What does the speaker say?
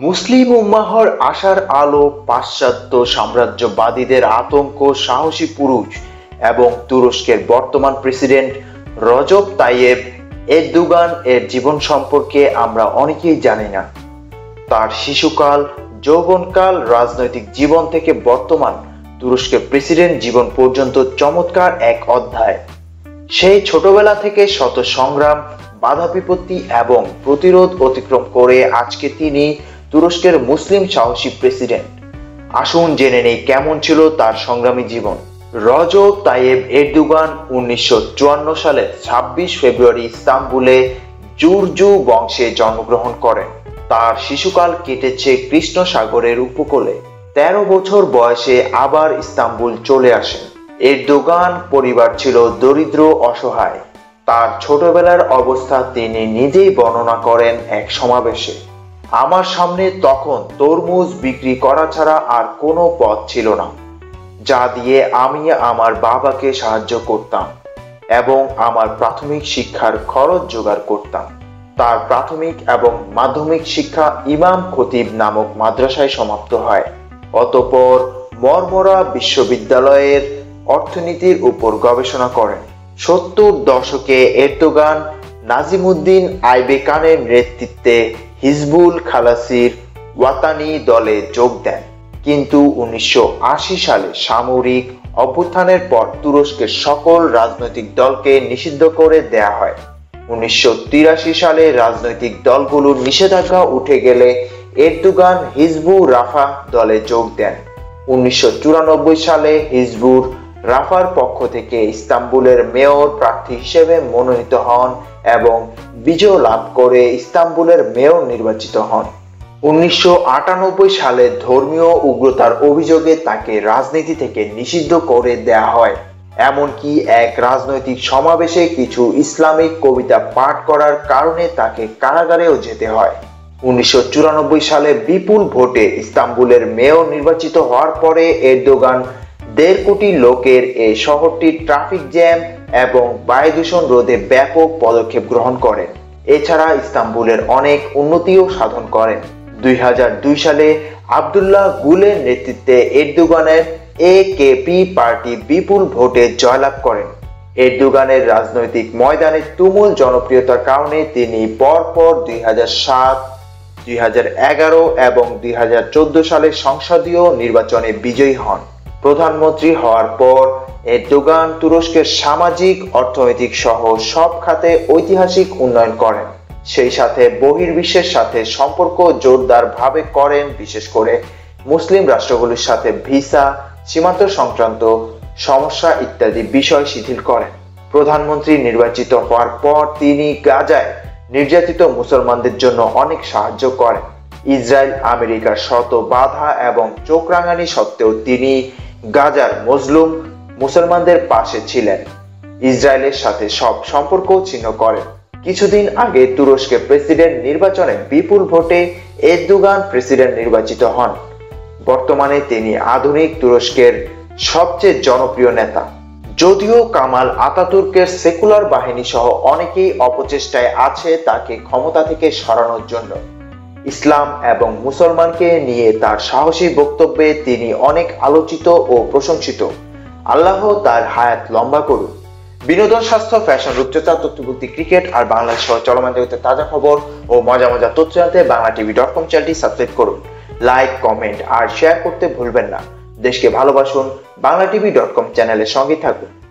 মুসলিম উম্মাহর আশার আলো পাশ্চাত্য সাম্রাজ্যবাদীদের আতঙ্ক, সাহসী পুরুষ এবং তুরস্কের বর্তমান প্রেসিডেন্ট রজব তাইয়েব এরদোগান এর জীবন সম্পর্কে আমরা অনেকেই জানি না। তার শিশুকাল, যৌবনকাল, রাজনৈতিক জীবন থেকে বর্তমান তুরস্কের প্রেসিডেন্ট জীবন পর্যন্ত চমৎকার এক অধ্যায়। সেই ছোটবেলা থেকে শত সংগ্রাম বাধা বিপত্তি এবং প্রতিরোধ অতিক্রম করে আজকে তিনি তুরস্কের মুসলিম সাহসী প্রেসিডেন্ট। আসুন জেনে নেই কেমন ছিল তার সংগ্রামী জীবন। রজব তাইয়েব এরদোগান উনিশশো সালে ২৬ ফেব্রুয়ারি ইস্তাম্বুলে জুরজু বংশে জন্মগ্রহণ করেন। তার শিশুকাল কেটেছে কৃষ্ণ সাগরের উপকূলে। তেরো বছর বয়সে আবার ইস্তাম্বুল চলে আসেন এরদোগান পরিবার ছিল দরিদ্র, অসহায়। তার ছোটবেলার অবস্থা তিনি নিজেই বর্ণনা করেন এক সমাবেশে। আমার সামনে তখন তরমুজ বিক্রি করা ছাড়া আর কোনো পথ ছিল না, যা দিয়ে আমি আমার বাবাকে সাহায্য করতাম এবং আমার প্রাথমিক শিক্ষার খরচ জোগাড় করতাম। তার প্রাথমিক এবং মাধ্যমিক শিক্ষা ইমাম খতিব নামক মাদ্রাসায় সমাপ্ত হয়। অতপর মরমরা বিশ্ববিদ্যালয়ের অর্থনীতির উপর গবেষণা করেন। সত্তর দশকে এরদোগান নাজিমুদ্দিন আইবেকানের নেতৃত্বে হিজবুল খালাসির ওয়াতানি দলে যোগ দেন। কিন্তু উনিশশো সালে সামরিক অভ্যুত্থানের পর তুরস্কের সকল রাজনৈতিক দলকে নিষিদ্ধ করে দেয়া হয়। উনিশশো সালে রাজনৈতিক দলগুলোর নিষেধাজ্ঞা উঠে গেলে এরদোগান হিজবু রাফা দলে যোগ দেন। উনিশশো চুরানব্বই সালে হিজবুর রাফার পক্ষ থেকে ইস্তাম্বুলের মেয়র প্রার্থী হিসেবে মনোনীত হন এবং বিজয় লাভ করে ইস্তাম্বুলের মেয়র নির্বাচিত হন। উনিশশো সালে ধর্মীয় উগ্রতার অভিযোগে তাকে রাজনীতি থেকে নিষিদ্ধ করে দেয়া হয়। এমনকি এক রাজনৈতিক সমাবেশে কিছু ইসলামিক কবিতা পাঠ করার কারণে তাকে কারাগারেও যেতে হয়। উনিশশো চুরানব্বই সালে বিপুল ভোটে ইস্তাম্বুলের মেয়র নির্বাচিত হওয়ার পরে এরদোগান দেড় কোটি লোকের এই শহরটি ট্রাফিক জ্যাম এবং বায়ু দূষণ রোধে ব্যাপক পদক্ষেপ গ্রহণ করেন। এছাড়া ইস্তাম্বুলের অনেক উন্নতিও সাধন করেন। দুই হাজার দুই সালে আবদুল্লাহ গুলের নেতৃত্বে এরদুগানের এ কে পি পার্টি বিপুল ভোটে জয়লাভ করেন। এরদুগানের রাজনৈতিক ময়দানে তুমুল জনপ্রিয়তার কারণে তিনি পরপর দুই হাজার সাত, দুই হাজার এগারো এবং দুই হাজার চোদ্দ সালে সংসদীয় নির্বাচনে বিজয়ী হন। প্রধানমন্ত্রী হওয়ার পর এরদোগান তুরস্কের সামাজিক, অর্থনৈতিক সহ সব খাতে ঐতিহাসিক উন্নয়ন করেন। সেই সাথে বহির্বিশ্বের সাথে সম্পর্ক জোরদার ভাবে করেন, বিশেষ করে মুসলিম রাষ্ট্রগুলির সাথে ভিসা, সীমান্ত সংক্রান্ত সমস্যা ইত্যাদি বিষয় শিথিল করেন। প্রধানমন্ত্রী নির্বাচিত হওয়ার পর তিনি গাজায় নির্যাতিত মুসলমানদের জন্য অনেক সাহায্য করেন। ইসরায়েল, আমেরিকার শত বাধা এবং চোখ রাঙানি সত্ত্বেও তিনি গাজার মজলুম মুসলমানদের পাশে ছিলেন। ইসরায়েলের সাথে সব সম্পর্ক ছিন্ন করেন। কিছুদিন আগে তুরস্কের প্রেসিডেন্ট নির্বাচনে বিপুল ভোটে এরদোগান প্রেসিডেন্ট নির্বাচিত হন। বর্তমানে তিনি আধুনিক তুরস্কের সবচেয়ে জনপ্রিয় নেতা। যদিও কামাল আতাতুর্কের সেকুলার বাহিনী সহ অনেকেই অপচেষ্টায় আছে তাকে ক্ষমতা থেকে সরানোর জন্য। ইসলাম এবং মুসলমানকে নিয়ে তার সাহসী বক্তব্যে তিনি অনেক আলোচিত ও প্রশংসিত। আল্লাহ তার হায়াত লম্বা করুন। বিনোদন, স্বাস্থ্য, ফ্যাশন, রূপচর্চা তথ্যভুক্তি ক্রিকেট আর বাংলাদেশ সহ চলমান জগতের তাজা খবর ও মজা মজা তথ্য জানতে বাংলা টিভি ডট কম চ্যানেলটি সাবস্ক্রাইব করুন। লাইক, কমেন্ট আর শেয়ার করতে ভুলবেন না। দেশকে ভালোবাসুন বাংলা টিভি ডট কম চ্যানেলের সঙ্গে থাকুন।